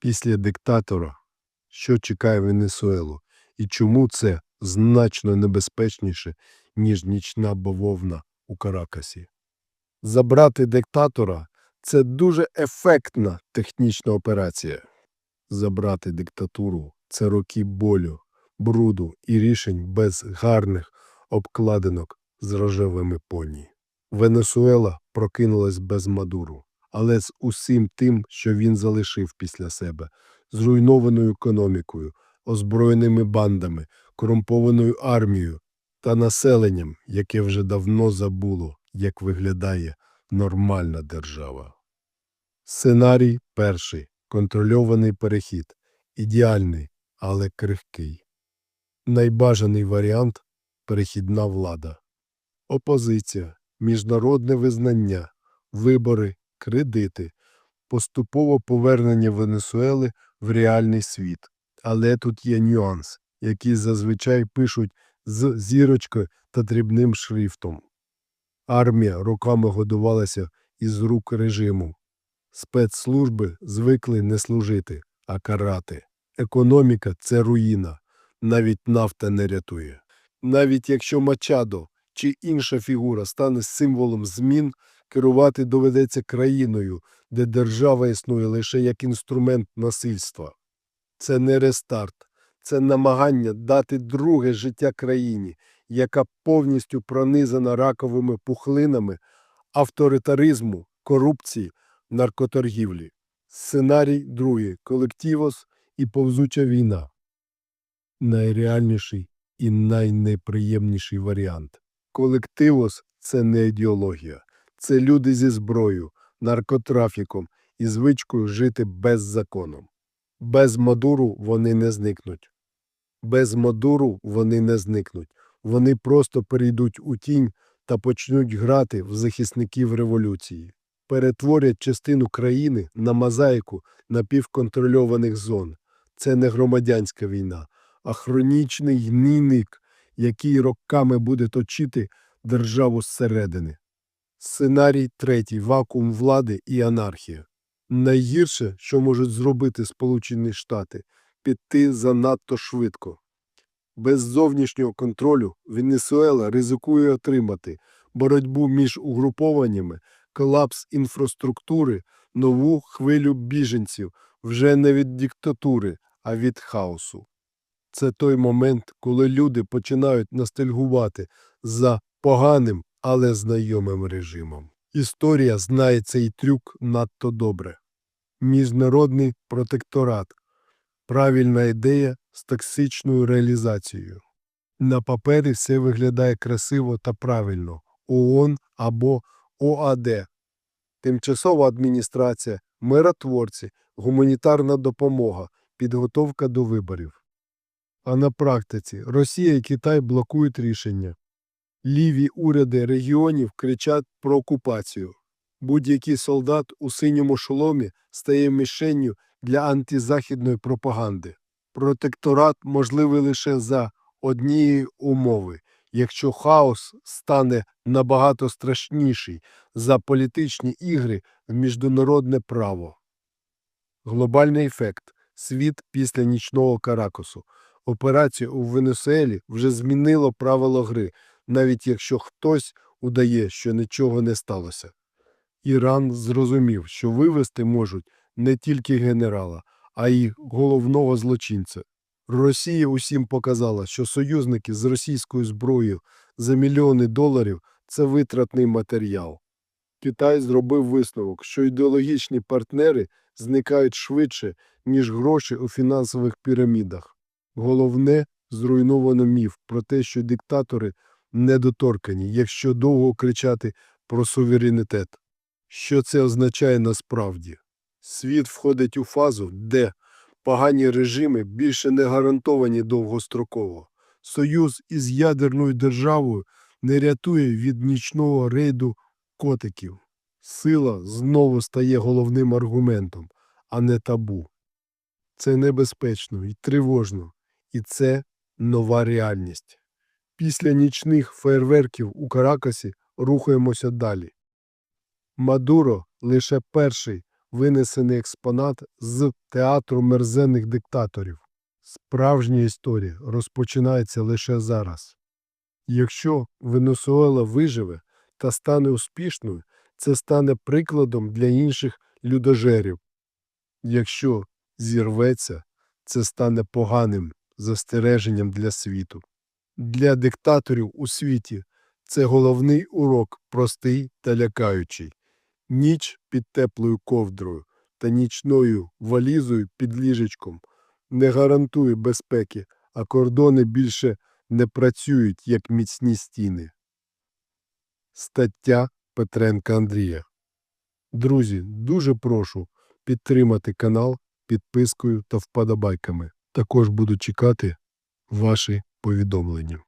після диктатора, що чекає Венесуелу, і чому це значно небезпечніше, ніж нічна бавовна у Каракасі. Забрати диктатора це дуже ефектна технічна операція. Забрати диктатуру це роки болю, бруду і рішень без гарних обкладинок з рожевими поні. Венесуела прокинулась без Мадуру, але з усім тим, що він залишив після себе, зруйнованою економікою, озброєними бандами, корумпованою армією та населенням, яке вже давно забуло, як виглядає нормальна держава. Сценарій перший. Контрольований перехід. Ідеальний, але крихкий. Найбажаний варіант перехідна влада. Опозиція, міжнародне визнання, вибори, кредити, поступове повернення Венесуели в реальний світ. Але тут є нюанс, який зазвичай пишуть з зірочкою та дрібним шрифтом. Армія роками годувалася із рук режиму. Спецслужби звикли не служити, а карати. Економіка це руїна, навіть нафта не рятує. Навіть якщо Мачадо чи інша фігура стане символом змін, керувати доведеться країною, де держава існує лише як інструмент насильства. Це не рестарт, це намагання дати друге життя країні, яка повністю пронизана раковими пухлинами авторитаризму, корупції, наркоторгівлі. Сценарій другий колективос і повзуча війна. Найреальніший і найнеприємніший варіант. Колективос це не ідеологія, це люди зі зброєю, наркотрафіком і звичкою жити беззаконом. Без Мадуру вони не зникнуть. Без Мадуру вони не зникнуть. Вони просто перейдуть у тінь та почнуть грати в захисників революції. Перетворять частину країни на мозаїку напівконтрольованих зон. Це не громадянська війна, а хронічний гнійник, який роками буде точити державу зсередини. Сценарій третій вакуум влади і анархія. Найгірше, що можуть зробити Сполучені Штати, піти занадто швидко. Без зовнішнього контролю Венесуела ризикує отримати боротьбу між угрупованнями, колапс інфраструктури, нову хвилю біженців вже не від диктатури, а від хаосу. Це той момент, коли люди починають ностальгувати за поганим, але знайомим режимом. Історія знає цей трюк надто добре. Міжнародний протекторат правильна ідея з токсичною реалізацією. На папері все виглядає красиво та правильно ООН або ОАД, тимчасова адміністрація, миротворці, гуманітарна допомога, підготовка до виборів. А на практиці Росія і Китай блокують рішення. Ліві уряди регіонів кричать про окупацію. Будь-який солдат у синьому шоломі стає мішенню для антизахідної пропаганди. Протекторат можливий лише за однієї умови, якщо хаос стане набагато страшніший за політичні ігри в міжнародне право. Глобальний ефект світ після нічного Каракосу. Операція у Венесуелі вже змінило правило гри, навіть якщо хтось удає, що нічого не сталося. Іран зрозумів, що вивести можуть не тільки генерала, а й головного злочинця. Росія усім показала, що союзники з російською зброєю за мільйони доларів це витратний матеріал. Китай зробив висновок, що ідеологічні партнери зникають швидше, ніж гроші у фінансових пірамідах. Головне зруйновано міф про те, що диктатори недоторкані, якщо довго кричати про суверенітет. Що це означає насправді? Світ входить у фазу, де погані режими більше не гарантовані довгостроково. Союз із ядерною державою не рятує від нічного рейду котиків. Сила знову стає головним аргументом, а не табу. Це небезпечно і тривожно, і це нова реальність. Після нічних фейерверків у Каракасі рухаємося далі. Мадуро лише перший винесений експонат з театру мерзенних диктаторів. Справжня історія розпочинається лише зараз. Якщо Венесуела виживе та стане успішною, це стане прикладом для інших людожерів. Якщо зірветься, це стане поганим застереженням для світу. Для диктаторів у світі це головний урок простий та лякаючий. Ніч під теплою ковдрою та нічною валізою під ліжечком не гарантує безпеки, а кордони більше не працюють як міцні стіни. Стаття Петренка Андрія. Друзі, дуже прошу підтримати канал підпискою та вподобайками. Також буду чекати ваші повідомлення.